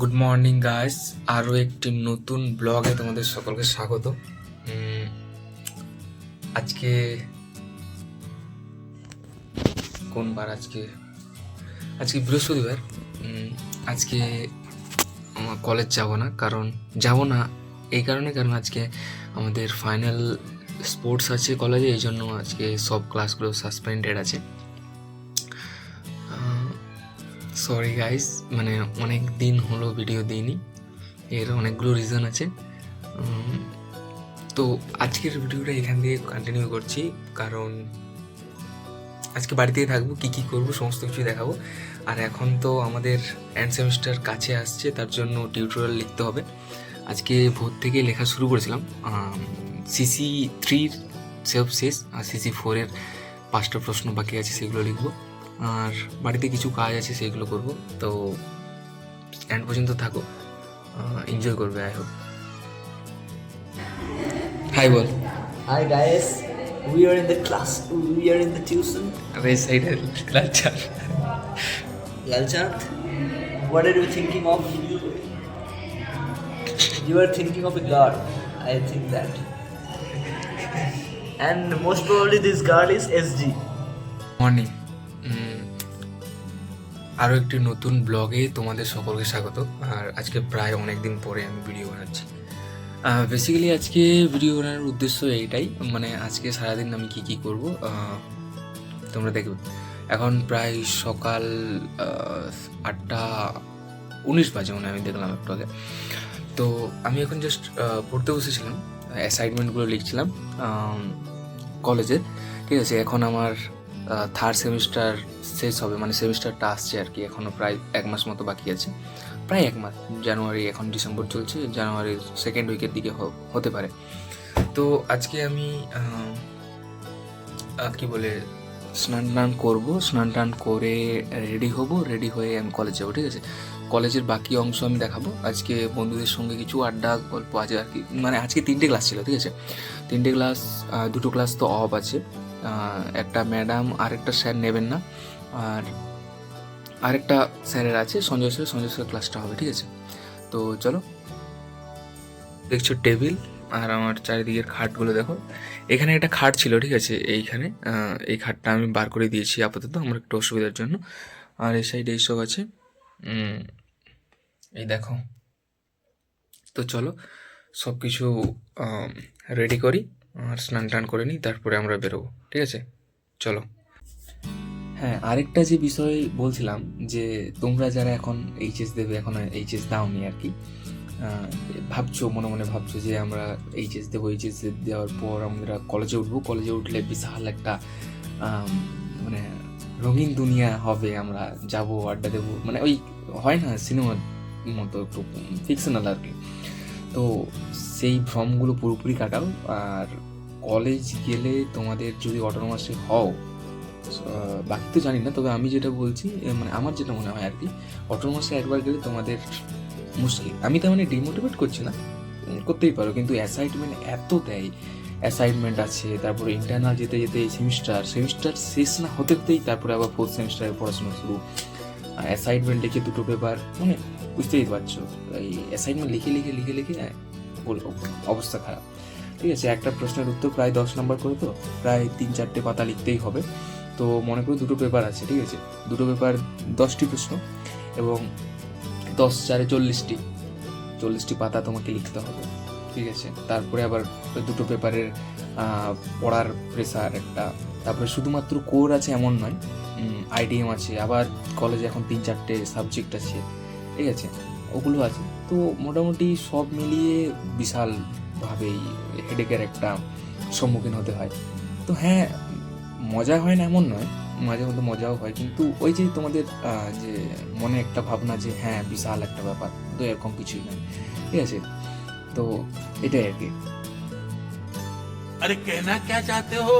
Good morning guys আরও একটি নতুন ব্লগে তোমাদের সকলকে স্বাগত। আজকে কোন বার আজকে? আজকে বৃহস্পতিবার। আজকে আমার কলেজ যাব না, কারণ যাব না এই কারণে, কারণ আজকে আমাদের ফাইনাল স্পোর্টস আছে কলেজে এই জন্য আজকে সব ক্লাসগুলো সাসপেন্ডেড আছে। সরি গাইস মানে অনেক দিন হলো ভিডিও দিইনি। এর অনেকগুলো রিজন আছে। তো আজকের ভিডিওটা এখান থেকে কন্টিনিউ করছি। কারণ আজকে বাড়িতেই থাকব, কী কী করব, সমস্ত কিছু দেখাবো। আর এখন তো আমাদের এন্ড সেমিস্টার কাছে আসছে, তার জন্য টিউটোরিয়াল লিখতে হবে। আজকে ভোর থেকে লেখা শুরু করেছিলাম। সিসি থ্রির সেলফ শেষ আর সিসি ফোরের পাঁচটা প্রশ্ন বাকি আছে, সেগুলো লিখব। আর বাড়িতে কিছু কাজ আছে সেগুলো করব। তো এন্ড পর্যন্ত থাকো। এনজয় করবে আই হোক hi ball. Hi guys we are in the class we are in the tuition আরে সাইড আর Lalchand. Lalchand what are you thinking of you are thinking of a god I think that and most probably this guard is SG morning আরও একটি নতুন ব্লগে তোমাদের সকলকে স্বাগত। আর আজকে প্রায় অনেক দিন পরে আমি ভিডিও বানাচ্ছি। বেসিক্যালি আজকে ভিডিও বানানোর উদ্দেশ্য এইটাই মানে আজকে সারাদিন আমি কী কী করব তোমরা দেখবে। এখন প্রায় সকাল আটটা উনিশ বাজে মানে আমি দেখলাম একটু আগে তো আমি এখন জাস্ট পড়তে বসেছিলাম অ্যাসাইনমেন্টগুলো লিখছিলাম কলেজে ঠিক আছে, এখন আমার থার্ড সেমিস্টার শেষ হবে মানে সেমিস্টারটা আসছে আর কি এখনও প্রায় এক মাস মতো বাকি আছে। প্রায় এক মাস জানুয়ারি এখন ডিসেম্বর চলছে জানুয়ারির সেকেন্ড উইকের দিকে হতে পারে। তো আজকে আমি কি বলে, স্নান টান করব, স্নান টান করে রেডি হব রেডি হয়ে আমি কলেজ যাব, ঠিক আছে? কলেজের বাকি অংশ আমি দেখাবো। আজকে বন্ধুদের সঙ্গে কিছু আড্ডা, গল্প আছে আর কি মানে আজকে তিনটে ক্লাস ছিল, ঠিক আছে? তিনটে ক্লাস দুটো ক্লাস তো অফ আছে। একটা ম্যাডাম আর একটা স্যার নেবেন না। আর আরেকটা স্যারের আছে, সঞ্জয় স্যার। সঞ্জয় স্যার ক্লাসটা হবে, ঠিক আছে? তো চলো, দেখছ টেবিল আর আমার চারিদিকের খাটগুলো দেখো। এখানে একটা খাট ছিল, ঠিক আছে? এইখানে এই খাটটা আমি বার করে দিয়েছি আপাতত আমার একটু অসুবিধার জন্য। আর এই সাইডে এইসব আছে এই দেখো। তো চলো সব কিছু রেডি করি। আর স্নান টান করে নিই, তারপরে আমরা বেরোবো, ঠিক আছে? চলো। হ্যাঁ আরেকটা যে বিষয় বলছিলাম যে তোমরা যারা এখন এইচএস দেবে, এখন এইচএস দাওনি আর কি ভাবছ, মনে মনে ভাবছ যে আমরা এইচএস দেবো এইচএস দেওয়ার পর আমরা কলেজে উঠবো, কলেজে উঠলে বিশাল একটা মানে রঙিন দুনিয়া হবে, আমরা যাব, আড্ডা দেবো মানে ওই হয় না, সিনেমার মতো একটু ফিকশনাল আর কি। তো সেই ভ্রমগুলো পুরোপুরি কাটাও। আর কলেজ গেলে তোমাদের যদি অটোনোমাসে হও বাকি তো জানি না, তবে আমি যেটা বলছি মানে আমার যেটা মনে হয় আর কি, অটোনোমাসে একবার গেলে তোমাদের মুশকিল। আমি তার মানে ডিমোটিভেট করছি না করতেই পারো, কিন্তু অ্যাসাইনমেন্ট এত দেয়। অ্যাসাইনমেন্ট আছে, তারপরে ইন্টারনাল যেতে যেতে সেমিস্টার সেমিস্টার শেষ না হতে হতেই তারপরে আবার ফোর্থ সেমিস্টারে পড়াশোনা শুরু। অ্যাসাইনমেন্ট লিখে দুটো পেপার মানে বুঝতেই পারছ, এই অ্যাসাইনমেন্ট লিখে লিখে লিখে লিখে বল- অবস্থা খারাপ। ঠিক আছে, একটা প্রশ্নের উত্তর প্রায় দশ নম্বর করে তো, প্রায় তিন চারটে পাতা লিখতেই হবে। তো মনে করো দুটো পেপার আছে, ঠিক আছে? দুটো পেপার দশটি প্রশ্ন এবং দশ, চারে চল্লিশটি চল্লিশটি পাতা তোমাকে লিখতে হবে, ঠিক আছে? তারপরে আবার দুটো পেপারের পড়ার প্রেসার একটা, তারপরে শুধুমাত্র কোর আছে এমন নয় আইডিএম আছে, আবার কলেজে এখন তিন চারটে সাবজেক্ট আছে, ঠিক আছে? ওগুলো আছে। তো মোটামুটি সব মিলিয়ে বিশালভাবেই হেডেকের একটা সম্মুখীন হতে হয়। তো হ্যাঁ মজা হয় না এমন নয়, মাঝে মধ্যে মজাও হয়, কিন্তু ওই যে তোমাদের যে মনে একটা ভাবনা যে হ্যাঁ বিশাল একটা ব্যাপার, তো এরকম কিছুই নয়, ঠিক আছে? তো এটাই আর কি। আরে কেনা কে চাতে হো?